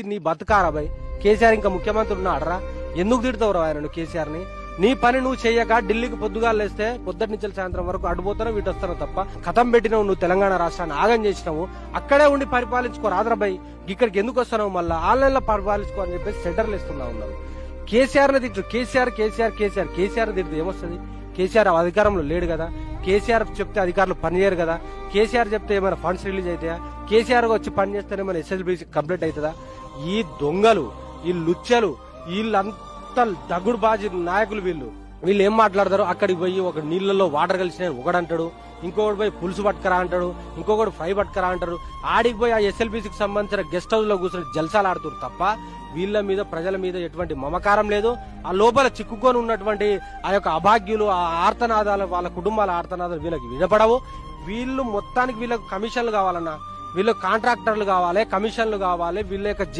నీ బతకారా భయ్? కేసీఆర్ ఇంకా ముఖ్యమంత్రి ఉన్నాడరా? ఎందుకు తిడతావు ఆయన కేసీఆర్ని నీ పని నువ్వు చేయక ఢిల్లీకి పొద్దుగా లేస్తే పొద్దుటి నుంచి సాయంత్రం వరకు అడ్డుపోతానో వీటి వస్తానో తప్ప కథం పెట్టినావు నువ్వు తెలంగాణ రాష్ట్రాన్ని ఆగం చేసినావు. అక్కడే ఉండి పరిపాలించుకో రాద్రబాయ్ ఇక్కడికి ఎందుకు వస్తున్నావు మళ్ళీ? ఆన్లైన్లో పరిపాలించుకో అని చెప్పేసి సెంటర్లు ఇస్తున్నా ఉన్నావు. కేసీఆర్ని తిట్టు. కేసీఆర్ కేసీఆర్ కేసీఆర్. కేసీఆర్ తిడితే ఏమొస్తుంది? కేసీఆర్ అధికారంలో లేడు కదా. కేసీఆర్ చెప్తే అధికారులు పనిచేయరు కదా. కేసీఆర్ చెప్తే ఏమైనా ఫండ్స్ రిలీజ్ అవుతాయా? కేసీఆర్ వచ్చి పని ఏమైనా మన ఎస్ఎస్బీసీ కంప్లీట్ అవుతుందా? ఈ దొంగలు ఈ లుచ్చలు వీళ్ళంతా దగుడు బాజీ నాయకులు వీళ్ళు. వీళ్ళు ఏం మాట్లాడతారు అక్కడికి పోయి ఒక నీళ్ళలో వాటర్ కలిసిన ఒకడంటాడు ఇంకొకటి పోయి పులుసు పట్టుకరా అంటాడు ఇంకొకటి ఫ్రై పట్టుకరా అంటారు ఆడికి పోయి ఆ ఎస్ఎల్బీసీకి సంబంధించిన గెస్ట్ హౌస్లో కూర్చొని జల్సాలు ఆడుతారు తప్ప వీళ్ళ మీద ప్రజల మీద ఎటువంటి మమకారం లేదు. ఆ లోపల చిక్కుకొని ఉన్నటువంటి ఆ యొక్క అభాగ్యులు ఆ ఆర్తనాదాలు వాళ్ళ కుటుంబాల ఆర్తనాదాలు వీళ్ళకి వినపడవు. వీళ్ళు మొత్తానికి వీళ్ళకి కమిషన్లు కావాలన్నా వీళ్ళు కాంట్రాక్టర్లు కావాలి కమిషన్లు కావాలి వీళ్ళ యొక్క